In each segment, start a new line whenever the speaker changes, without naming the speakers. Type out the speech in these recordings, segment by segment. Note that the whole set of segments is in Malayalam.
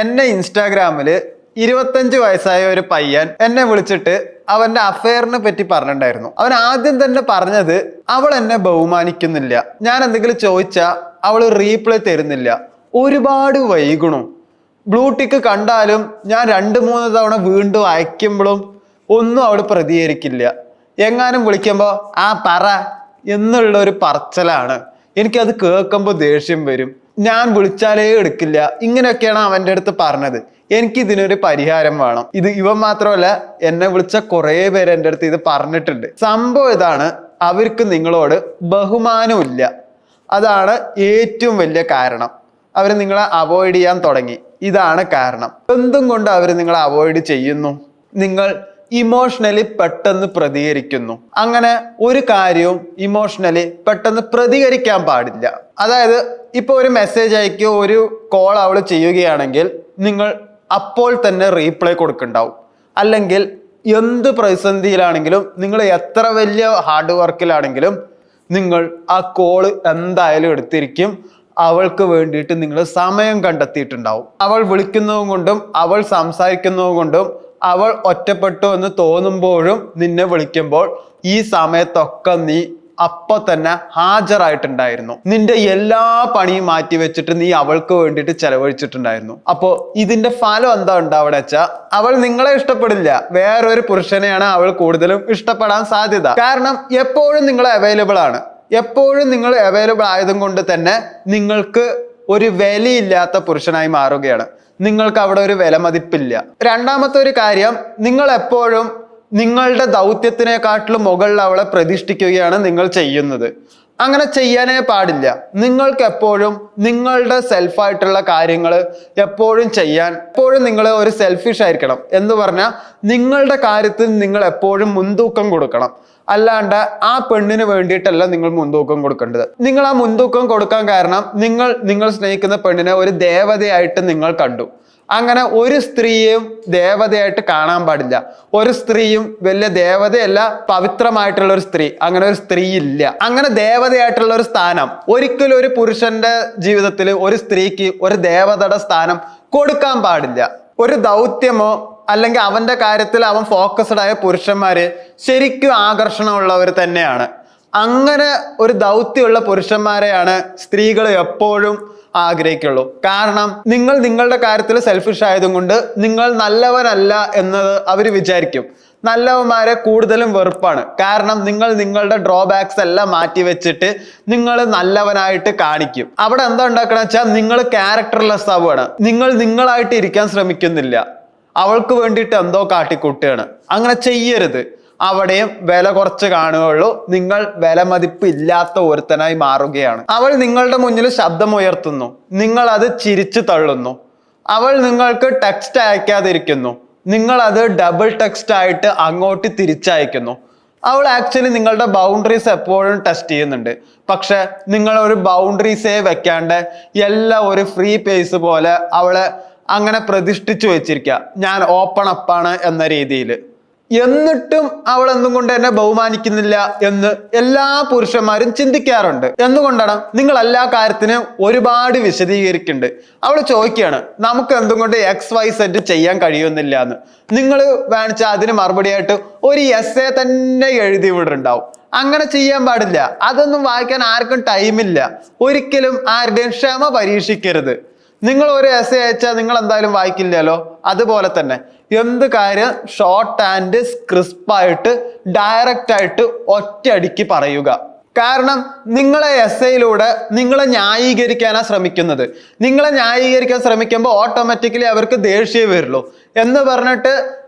എന്നെ ഇൻസ്റ്റാഗ്രാമിൽ ഇരുപത്തഞ്ച് വയസ്സായ ഒരു പയ്യൻ എന്നെ വിളിച്ചിട്ട് അവന്റെ അഫയറിനെ പറ്റി പറഞ്ഞിട്ടുണ്ടായിരുന്നു. അവൻ ആദ്യം തന്നെ പറഞ്ഞത് അവൾ എന്നെ ബഹുമാനിക്കുന്നില്ല. ഞാൻ എന്തെങ്കിലും ചോദിച്ചാ അവൾ റീപ്ലൈ തരുന്നില്ല. ഒരുപാട് വൈകണു. ബ്ലൂടിക്ക് കണ്ടാലും ഞാൻ രണ്ട് മൂന്ന് തവണ വീണ്ടും അയക്കുമ്പോഴും ഒന്നും അവൾ പ്രതികരിക്കില്ല. എങ്ങാനും വിളിക്കുമ്പോൾ ആ പറ എന്നുള്ള ഒരു പറച്ചലാണ്. എനിക്കത് കേൾക്കുമ്പോൾ ദേഷ്യം വരും. ഞാൻ വിളിച്ചാലേ എടുക്കില്ല. ഇങ്ങനെയൊക്കെയാണ് അവന്റെ അടുത്ത് പറഞ്ഞത്. എനിക്ക് ഇതിനൊരു പരിഹാരം വേണം. ഇത് ഇവൻ മാത്രമല്ല എന്നെ വിളിച്ച കുറേ പേര് എന്റെ അടുത്ത് ഇത് പറഞ്ഞിട്ടുണ്ട്. സംഭവം ഇതാണ്. അവർക്ക് നിങ്ങളോട് ബഹുമാനമില്ല അതാണ് ഏറ്റവും വലിയ കാരണം. അവർ നിങ്ങളെ അവോയ്ഡ് ചെയ്യാൻ തുടങ്ങി. ഇതാണ് കാരണം. എന്തും കൊണ്ട് അവർ നിങ്ങളെ അവോയ്ഡ് ചെയ്യുന്നു. നിങ്ങൾ ഇമോഷണലി പെട്ടെന്ന് പ്രതികരിക്കുന്നു. അങ്ങനെ ഒരു കാര്യവും ഇമോഷണലി പെട്ടെന്ന് പ്രതികരിക്കാൻ പാടില്ല. അതായത് ഇപ്പൊ ഒരു മെസ്സേജ് അയക്കുക ഒരു കോൾ അവൾ ചെയ്യുകയാണെങ്കിൽ നിങ്ങൾ അപ്പോൾ തന്നെ റീപ്ലൈ കൊടുക്കുന്നുണ്ടാവും അല്ലെങ്കിൽ എന്ത് പ്രതിസന്ധിയിലാണെങ്കിലും നിങ്ങൾ എത്ര വലിയ ഹാർഡ് വർക്കിലാണെങ്കിലും നിങ്ങൾ ആ കോൾ എന്തായാലും എടുത്തിരിക്കും. അവൾക്ക് വേണ്ടിയിട്ട് നിങ്ങൾ സമയം കണ്ടെത്തിയിട്ടുണ്ടാവും. അവൾ വിളിക്കുന്നതും കൊണ്ടും അവൾ സംസാരിക്കുന്നത് കൊണ്ടും അവൾ ഒറ്റപ്പെട്ടു എന്ന് തോന്നുമ്പോഴും നിന്നെ വിളിക്കുമ്പോൾ ഈ സമയത്തൊക്കെ നീ അപ്പൊ തന്നെ ഹാജറായിട്ടുണ്ടായിരുന്നു നിന്റെ എല്ലാ പണിയും മാറ്റി വെച്ചിട്ട് നീ അവൾക്ക് വേണ്ടിയിട്ട് ചെലവഴിച്ചിട്ടുണ്ടായിരുന്നു. അപ്പോ ഇതിന്റെ ഫലം എന്താ ഉണ്ടാവണ അവൾ നിങ്ങളെ ഇഷ്ടപ്പെടില്ല. വേറൊരു പുരുഷനെയാണ് അവൾ കൂടുതലും ഇഷ്ടപ്പെടാൻ സാധ്യത. കാരണം എപ്പോഴും നിങ്ങൾ അവൈലബിൾ ആണ്. എപ്പോഴും നിങ്ങൾ അവൈലബിൾ ആയതും കൊണ്ട് തന്നെ നിങ്ങൾക്ക് ഒരു വിലയില്ലാത്ത പുരുഷനായി മാറുകയാണ്. നിങ്ങൾക്ക് അവിടെ ഒരു വില മതിപ്പില്ല രണ്ടാമത്തെ ഒരു കാര്യം നിങ്ങൾ എപ്പോഴും നിങ്ങളുടെ ദൗത്യത്തിനെക്കാട്ടിലും മുകളിൽ അവളെ പ്രതിഷ്ഠിക്കുകയാണ് നിങ്ങൾ ചെയ്യുന്നത്. അങ്ങനെ ചെയ്യാനേ പാടില്ല. നിങ്ങൾക്ക് എപ്പോഴും നിങ്ങളുടെ സെൽഫായിട്ടുള്ള കാര്യങ്ങൾ എപ്പോഴും ചെയ്യാൻ എപ്പോഴും നിങ്ങൾ ഒരു സെൽഫിഷ് ആയിരിക്കണം എന്ന് പറഞ്ഞാൽ നിങ്ങളുടെ കാര്യത്തിൽ നിങ്ങൾ എപ്പോഴും മുൻതൂക്കം കൊടുക്കണം. അല്ലാണ്ട് ആ പെണ്ണിന് വേണ്ടിയിട്ടല്ല നിങ്ങൾ മുൻതൂക്കം കൊടുക്കേണ്ടത്. നിങ്ങൾ ആ മുൻതൂക്കം കൊടുക്കാൻ കാരണം നിങ്ങൾ നിങ്ങൾ സ്നേഹിക്കുന്ന പെണ്ണിനെ ഒരു ദേവതയായിട്ട് നിങ്ങൾ കണ്ടു. അങ്ങനെ ഒരു സ്ത്രീയും ദേവതയായിട്ട് കാണാൻ പാടില്ല. ഒരു സ്ത്രീയും വലിയ ദേവതയല്ല പവിത്രമായിട്ടുള്ള ഒരു സ്ത്രീ. അങ്ങനെ ഒരു സ്ത്രീ ഇല്ല അങ്ങനെ ദേവതയായിട്ടുള്ള ഒരു സ്ഥാനം ഒരിക്കലും ഒരു പുരുഷന്റെ ജീവിതത്തിൽ ഒരു സ്ത്രീക്ക് ഒരു ദേവതയുടെ സ്ഥാനം കൊടുക്കാൻ പാടില്ല. ഒരു ദൗത്യമോ അല്ലെങ്കിൽ അവന്റെ കാര്യത്തിൽ അവൻ ഫോക്കസ്ഡ് ആയ പുരുഷന്മാര് ശരിക്കും ആകർഷണമുള്ളവർ തന്നെയാണ്. അങ്ങനെ ഒരു ദൗത്യമുള്ള പുരുഷന്മാരെയാണ് സ്ത്രീകൾ എപ്പോഴും ആഗ്രഹിക്കുള്ളൂ. കാരണം നിങ്ങൾ നിങ്ങളുടെ കാര്യത്തിൽ സെൽഫിഷ് ആയതും കൊണ്ട് നിങ്ങൾ നല്ലവനല്ല എന്നത് അവർ വിചാരിക്കും. നല്ലവന്മാരെ കൂടുതലും വെറുപ്പാണ്. കാരണം നിങ്ങൾ നിങ്ങളുടെ ഡ്രോബാക്സ് എല്ലാം മാറ്റി വെച്ചിട്ട് നിങ്ങൾ നല്ലവനായിട്ട് കാണിക്കും. അവിടെ എന്താ ഉണ്ടാക്കണ വെച്ചാൽ നിങ്ങൾ ക്യാരക്ടർലെസ് ആവുകയാണ് നിങ്ങൾ നിങ്ങളായിട്ട് ഇരിക്കാൻ ശ്രമിക്കുന്നില്ല. അവൾക്ക് വേണ്ടിയിട്ട് എന്തോ കാട്ടിക്കൂട്ടുകയാണ്. അങ്ങനെ ചെയ്യരുത്. അവിടെയും വില കുറച്ച് കാണുകയുള്ളൂ. നിങ്ങൾ വില മതിപ്പ് ഇല്ലാത്ത ഒരുത്തനായി മാറുകയാണ്. അവൾ നിങ്ങളുടെ മുന്നിൽ ശബ്ദമുയർത്തുന്നു. നിങ്ങൾ അത് ചിരിച്ചു തള്ളുന്നു. അവൾ നിങ്ങൾക്ക് ടെക്സ്റ്റ് അയക്കാതിരിക്കുന്നു. നിങ്ങൾ അത് ഡബിൾ ടെക്സ്റ്റ് ആയിട്ട് അങ്ങോട്ട് തിരിച്ചയക്കുന്നു. അവൾ ആക്ച്വലി നിങ്ങളുടെ ബൗണ്ടറീസ് എപ്പോഴും ടെസ്റ്റ് ചെയ്യുന്നുണ്ട്. പക്ഷെ നിങ്ങൾ ഒരു ബൗണ്ടറീസേ വെക്കാണ്ട് എല്ലാം ഒരു ഫ്രീ പേസ് പോലെ അവളെ അങ്ങനെ പ്രതിഷ്ഠിച്ചു വെച്ചിരിക്കുക. ഞാൻ ഓപ്പൺ അപ്പാണ് എന്ന രീതിയിൽ. എന്നിട്ടും അവൾ എന്തും കൊണ്ട് എന്നെ ബഹുമാനിക്കുന്നില്ല എന്ന് എല്ലാ പുരുഷന്മാരും ചിന്തിക്കാറുണ്ട്. എന്തുകൊണ്ടാണ്? നിങ്ങൾ എല്ലാ കാര്യത്തിനും ഒരുപാട് വിശദീകരിക്കുന്നുണ്ട്. അവൾ ചോദിക്കുകയാണ് നമുക്ക് എന്തും കൊണ്ട് എക്സ് വൈ സെറ്റ് ചെയ്യാൻ കഴിയുന്നില്ല എന്ന്. നിങ്ങൾ വേണിച്ച അതിന് മറുപടിയായിട്ട് ഒരു എസ് എ തന്നെ എഴുതി വിടുന്നുണ്ടാവും അങ്ങനെ ചെയ്യാൻ പാടില്ല. അതൊന്നും വായിക്കാൻ ആർക്കും ടൈമില്ല ഒരിക്കലും ആരുടെയും ക്ഷമ പരീക്ഷിക്കരുത്. നിങ്ങൾ ഒരു എസ് എ അയച്ചാൽ നിങ്ങൾ എന്തായാലും വായിക്കില്ലല്ലോ? അതുപോലെ തന്നെ. എന്ത് കാര്യം ഷോർട്ട് ആൻഡ് ക്രിസ്പ് ആയിട്ട് ഡയറക്റ്റ് ആയിട്ട് ഒറ്റയടിക്ക് പറയുക. കാരണം നിങ്ങളെ എസ് ഐയിലൂടെ നിങ്ങളെ ന്യായീകരിക്കാനാണ് ശ്രമിക്കുന്നത്. നിങ്ങളെ ന്യായീകരിക്കാൻ ശ്രമിക്കുമ്പോൾ ഓട്ടോമാറ്റിക്കലി അവർക്ക് ദേഷ്യം വരുള്ളൂ. എന്ന് പറഞ്ഞിട്ട്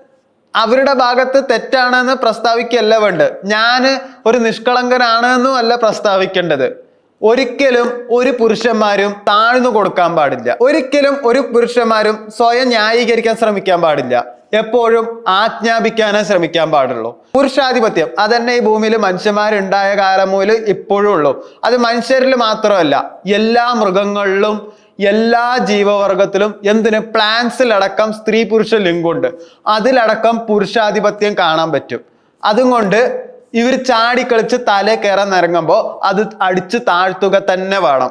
അവരുടെ ഭാഗത്ത് തെറ്റാണെന്ന് പ്രസ്താവിക്കുകയല്ല വേണ്ടത്? ഞാൻ ഒരു നിഷ്കളങ്കനാണെന്നും അല്ല പ്രസ്താവിക്കേണ്ടത്. ഒരിക്കലും ഒരു പുരുഷന്മാരും താഴ്ന്നു കൊടുക്കാൻ പാടില്ല. ഒരിക്കലും ഒരു പുരുഷന്മാരും സ്വയം ന്യായീകരിക്കാൻ ശ്രമിക്കാൻ പാടില്ല. എപ്പോഴും ആജ്ഞാപിക്കാനേ ശ്രമിക്കാൻ പാടുള്ളൂ. പുരുഷാധിപത്യം അതന്നെ ഈ ഭൂമിയിൽ മനുഷ്യന്മാരുണ്ടായ കാലം മുതൽ ഇപ്പോഴും ഉള്ളൂ. അത് മനുഷ്യരിൽ മാത്രമല്ല എല്ലാ മൃഗങ്ങളിലും എല്ലാ ജീവവർഗത്തിലും എന്തിന് പ്ലാന്റ്സിലടക്കം സ്ത്രീ പുരുഷ ലിംഗുണ്ട്. അതിലടക്കം പുരുഷാധിപത്യം കാണാൻ പറ്റും. അതുകൊണ്ട് ഇവർ ചാടിക്കളിച്ച് തലേ കയറാൻ ഇറങ്ങുമ്പോൾ അത് അടിച്ച് താഴ്ത്തുക തന്നെ വേണം.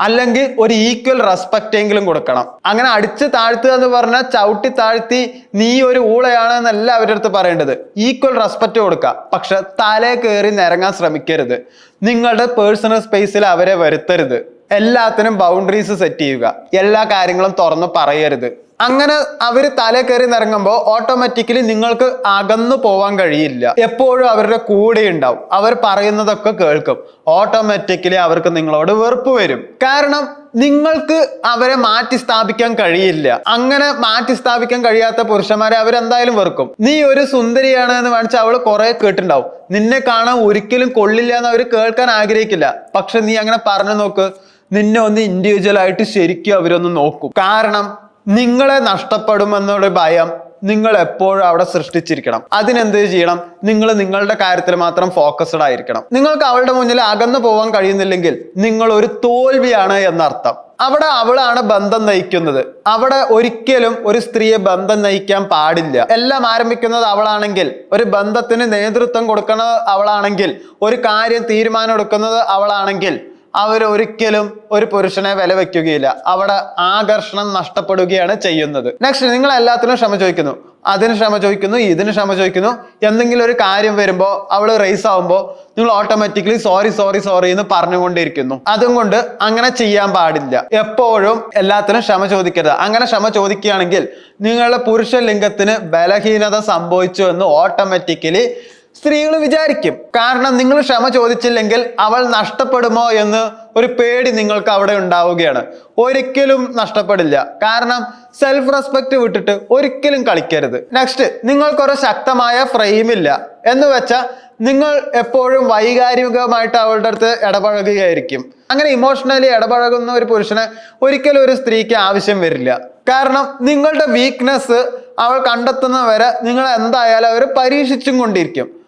അല്ലെങ്കിൽ ഒരു ഈക്വൽ റെസ്പെക്റ്റ് എങ്കിലും കൊടുക്കണം. അങ്ങനെ അടിച്ച് താഴ്ത്തുക എന്ന് പറഞ്ഞാൽ ചവിട്ടി താഴ്ത്തി നീ ഒരു ഊളയാണ് എന്നല്ല അവരുടെ അടുത്ത് പറയേണ്ടത്. ഈക്വൽ റെസ്പെക്റ്റ് കൊടുക്കുക പക്ഷെ തലേ കയറി നിരങ്ങാൻ ശ്രമിക്കരുത്. നിങ്ങളുടെ പേഴ്സണൽ സ്പേസിൽ അവരെ വരുത്തരുത്. എല്ലാത്തിനും ബൗണ്ടറീസ് സെറ്റ് ചെയ്യുക. എല്ലാ കാര്യങ്ങളും തുറന്ന് പറയരുത്. അങ്ങനെ അവർ തല കയറി നിറങ്ങുമ്പോൾ ഓട്ടോമാറ്റിക്കലി നിങ്ങൾക്ക് അകന്നു പോവാൻ കഴിയില്ല. എപ്പോഴും അവരുടെ കൂടെ ഉണ്ടാവും. അവർ പറയുന്നതൊക്കെ കേൾക്കും. ഓട്ടോമാറ്റിക്കലി അവർക്ക് നിങ്ങളോട് വെറുപ്പ് വരും. കാരണം നിങ്ങൾക്ക് അവരെ മാറ്റി സ്ഥാപിക്കാൻ കഴിയില്ല. അങ്ങനെ മാറ്റി സ്ഥാപിക്കാൻ കഴിയാത്ത പുരുഷന്മാരെ അവരെന്തായാലും വെറുക്കും. നീ ഒരു സുന്ദരിയാണ് എന്ന് കാണിച്ചാൽ അവൾ കുറെ കേട്ടിട്ടുണ്ടാവും. നിന്നെ കാണാൻ ഒരിക്കലും കൊള്ളില്ല എന്ന് അവർ കേൾക്കാൻ ആഗ്രഹിക്കില്ല. പക്ഷെ നീ അങ്ങനെ പറഞ്ഞു നോക്ക്. നിന്നെ ഒന്ന് ഇൻഡിവിജ്വൽ ആയിട്ട് ശരിക്കും അവരൊന്ന് നോക്കും. കാരണം നിങ്ങളെ നഷ്ടപ്പെടുമെന്നുള്ള ഭയം നിങ്ങൾ എപ്പോഴും അവിടെ സൃഷ്ടിച്ചിരിക്കണം. അതിനെന്ത് ചെയ്യണം? നിങ്ങൾ നിങ്ങളുടെ കാര്യത്തിൽ മാത്രം ഫോക്കസ്ഡ് ആയിരിക്കണം. നിങ്ങൾക്ക് അവളുടെ മുന്നിൽ അകന്നു പോകാൻ കഴിയുന്നില്ലെങ്കിൽ നിങ്ങൾ ഒരു തോൽവിയാണ് എന്നർത്ഥം. അവിടെ അവളാണ് ബന്ധം നയിക്കുന്നത്. അവിടെ ഒരിക്കലും ഒരു സ്ത്രീയെ ബന്ധം നയിക്കാൻ പാടില്ല. എല്ലാം ആരംഭിക്കുന്നത് അവളാണെങ്കിൽ ഒരു ബന്ധത്തിന് നേതൃത്വം കൊടുക്കുന്നത് അവളാണെങ്കിൽ ഒരു കാര്യം തീരുമാനം എടുക്കുന്നത് അവളാണെങ്കിൽ അവർ ഒരിക്കലും ഒരു പുരുഷനെ വില വെക്കുകയില്ല അവിടെ ആകർഷണം നഷ്ടപ്പെടുകയാണ് ചെയ്യുന്നത്. നെക്സ്റ്റ് നിങ്ങൾ എല്ലാത്തിനും ക്ഷമ ചോദിക്കുന്നു. അതിന് ക്ഷമ ചോദിക്കുന്നു ഇതിന് ക്ഷമ ചോദിക്കുന്നു. എന്തെങ്കിലും ഒരു കാര്യം വരുമ്പോൾ അവൾ റേസ് ആവുമ്പോൾ നിങ്ങൾ ഓട്ടോമാറ്റിക്കലി സോറി സോറി സോറി എന്ന് പറഞ്ഞുകൊണ്ടിരിക്കുന്നു. അതും കൊണ്ട് അങ്ങനെ ചെയ്യാൻ പാടില്ല. എപ്പോഴും എല്ലാത്തിനും ക്ഷമ ചോദിക്കരുത്. അങ്ങനെ ക്ഷമ ചോദിക്കുകയാണെങ്കിൽ നിങ്ങളുടെ പുരുഷ ലിംഗത്തിന് ബലഹീനത സംഭവിച്ചു എന്ന് ഓട്ടോമാറ്റിക്കലി സ്ത്രീകൾ വിചാരിക്കും കാരണം നിങ്ങൾ ക്ഷമ ചോദിച്ചില്ലെങ്കിൽ അവൾ നഷ്ടപ്പെടുമോ എന്ന് ഒരു പേടി നിങ്ങൾക്ക് അവിടെ ഉണ്ടാവുകയാണ്. ഒരിക്കലും നഷ്ടപ്പെടില്ല. കാരണം സെൽഫ് റെസ്പെക്ട് വിട്ടിട്ട് ഒരിക്കലും കളിക്കരുത്. നെക്സ്റ്റ് നിങ്ങൾക്കൊരു ശക്തമായ ഫ്രെയിമില്ല എന്ന് വെച്ചാൽ നിങ്ങൾ എപ്പോഴും വൈകാരികമായിട്ട് അവളുടെ അടുത്ത് ഇടപഴകുകയായിരിക്കും. അങ്ങനെ ഇമോഷണലി ഇടപഴകുന്ന ഒരു പുരുഷന് ഒരിക്കലും ഒരു സ്ത്രീക്ക് ആവശ്യം വരില്ല. കാരണം നിങ്ങളുടെ വീക്ക്നെസ് അവൾ കണ്ടെത്തുന്നവരെ നിങ്ങൾ എന്തായാലും അവർ പരീക്ഷിച്ചും കൊണ്ടിരിക്കും.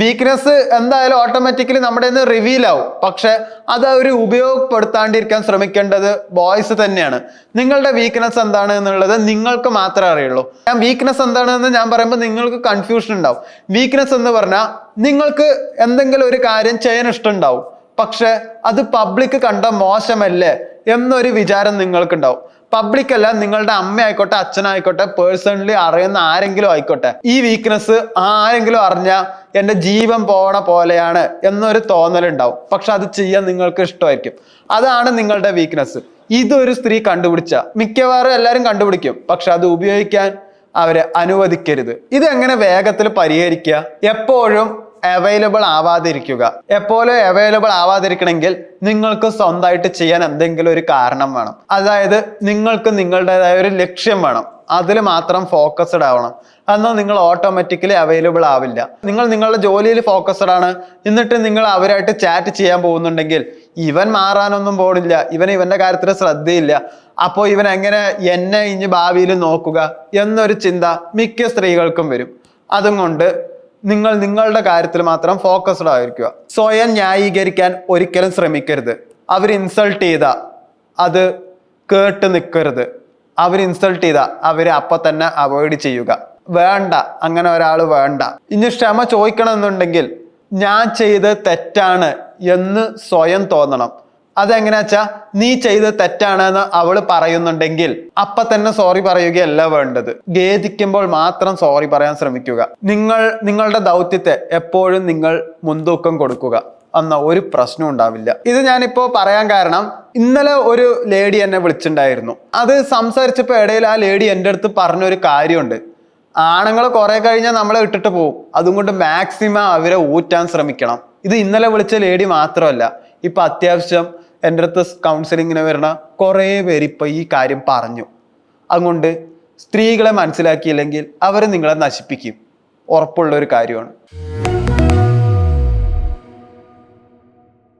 വീക്ക്നെസ് എന്തായാലും ഓട്ടോമാറ്റിക്കലി നമ്മുടെ നിന്ന് റിവീൽ ആവും. പക്ഷെ അത് അവർ ഉപയോഗപ്പെടുത്താണ്ടിരിക്കാൻ ശ്രമിക്കേണ്ടത് ബോയ്സ് തന്നെയാണ്. നിങ്ങളുടെ വീക്ക്നെസ് എന്താണ് എന്നുള്ളത് നിങ്ങൾക്ക് മാത്രമേ അറിയുള്ളൂ. ഞാൻ വീക്ക്നെസ് എന്താണെന്ന് ഞാൻ പറയുമ്പോൾ നിങ്ങൾക്ക് കൺഫ്യൂഷൻ ഉണ്ടാവും. വീക്ക്നെസ് എന്ന് പറഞ്ഞാൽ നിങ്ങൾക്ക് എന്തെങ്കിലും ഒരു കാര്യം ചെയ്യാൻ ഇഷ്ടമുണ്ടാവും. പക്ഷെ അത് പബ്ലിക് കണ്ട മോശമല്ലേ എന്നൊരു വിചാരം നിങ്ങൾക്കുണ്ടാവും. പബ്ലിക് അല്ല നിങ്ങളുടെ അമ്മ ആയിക്കോട്ടെ അച്ഛനായിക്കോട്ടെ പേഴ്സണലി അറിയുന്ന ആരെങ്കിലും ആയിക്കോട്ടെ ഈ വീക്ക്നെസ് ആരെങ്കിലും അറിഞ്ഞ എന്റെ ജീവൻ പോണ പോലെയാണ് എന്നൊരു തോന്നലുണ്ടാവും. പക്ഷെ അത് ചെയ്യാൻ നിങ്ങൾക്ക് ഇഷ്ടമായിരിക്കും. അതാണ് നിങ്ങളുടെ വീക്ക്നെസ് ഇതൊരു സ്ത്രീ കണ്ടുപിടിച്ച. മിക്കവാറും എല്ലാവരും കണ്ടുപിടിക്കും. പക്ഷെ അത് ഉപയോഗിക്കാൻ അവരെ അനുവദിക്കരുത്. ഇത് എങ്ങനെ വേഗത്തിൽ പരിഹരിക്കുക? എപ്പോഴും അവൈലബിൾ ആവാതിരിക്കുക. എപ്പോഴും അവൈലബിൾ ആവാതിരിക്കണമെങ്കിൽ നിങ്ങൾക്ക് സ്വന്തമായിട്ട് ചെയ്യാൻ എന്തെങ്കിലും ഒരു കാരണം വേണം. അതായത് നിങ്ങൾക്ക് നിങ്ങളുടേതായ ഒരു ലക്ഷ്യം വേണം. അതിൽ മാത്രം ഫോക്കസ്ഡ് ആവണം. എന്നാൽ നിങ്ങൾ ഓട്ടോമാറ്റിക്കലി അവൈലബിൾ ആവില്ല. നിങ്ങൾ നിങ്ങളുടെ ജോലിയിൽ ഫോക്കസ്ഡ് ആണ്. എന്നിട്ട് നിങ്ങൾ അവരായിട്ട് ചാറ്റ് ചെയ്യാൻ പോകുന്നുണ്ടെങ്കിൽ ഇവൻ മാറാനൊന്നും പോണില്ല. ഇവൻ ഇവന്റെ കാര്യത്തിൽ ശ്രദ്ധയില്ല. അപ്പോൾ ഇവൻ എങ്ങനെ എന്നെ ഇനി ഭാവിയിൽ നോക്കുക എന്നൊരു ചിന്ത മിക്ക സ്ത്രീകൾക്കും വരും. അതും കൊണ്ട് നിങ്ങൾ നിങ്ങളുടെ കാര്യത്തിൽ മാത്രം ഫോക്കസ്ഡ് ആയിരിക്കുക. സ്വയം ന്യായീകരിക്കാൻ ഒരിക്കലും ശ്രമിക്കരുത്. അവർ ഇൻസൾട്ട് ചെയ്ത അത് കേട്ട് നിൽക്കരുത് അവർ ഇൻസൾട്ട് ചെയ്ത അവരെ അപ്പം തന്നെ അവോയ്ഡ് ചെയ്യുക. വേണ്ട അങ്ങനെ ഒരാൾ വേണ്ട. ഇനി ക്ഷമ ചോദിക്കണമെന്നുണ്ടെങ്കിൽ ഞാൻ ചെയ്ത് തെറ്റാണ് എന്ന് സ്വയം തോന്നണം. അതെങ്ങനെയാ വെച്ചാ നീ ചെയ്ത് തെറ്റാണ് എന്ന് അവൾ പറയുന്നുണ്ടെങ്കിൽ അപ്പൊ തന്നെ സോറി പറയുകയല്ല വേണ്ടത്. ഖേദിക്കുമ്പോൾ മാത്രം സോറി പറയാൻ ശ്രമിക്കുക. നിങ്ങൾ നിങ്ങളുടെ ദൗത്യത്തെ എപ്പോഴും നിങ്ങൾ മുൻതൂക്കം കൊടുക്കുക. എന്ന ഒരു പ്രശ്നം ഉണ്ടാവില്ല. ഇത് ഞാനിപ്പോ പറയാൻ കാരണം ഇന്നലെ ഒരു ലേഡി എന്നെ വിളിച്ചിട്ടുണ്ടായിരുന്നു അത് സംസാരിച്ചപ്പോൾ ഇടയിൽ ആ ലേഡി എന്റെ അടുത്ത് പറഞ്ഞൊരു കാര്യമുണ്ട്. ആണുങ്ങൾ കുറെ കഴിഞ്ഞാൽ നമ്മളെ ഇട്ടിട്ട് പോകും അതുകൊണ്ട് മാക്സിമം അവരെ ഊറ്റാൻ ശ്രമിക്കണം. ഇത് ഇന്നലെ വിളിച്ച ലേഡി മാത്രമല്ല. ഇപ്പൊ അത്യാവശ്യം എന്റെ അടുത്ത് കൗൺസിലിങ്ങിന് വരുന്ന കുറേ പേര് ഇപ്പോൾ ഈ കാര്യം പറഞ്ഞു. അതുകൊണ്ട് സ്ത്രീകളെ മനസ്സിലാക്കിയില്ലെങ്കിൽ അവർ നിങ്ങളെ നശിപ്പിക്കും. ഉറപ്പുള്ള ഒരു കാര്യമാണ്.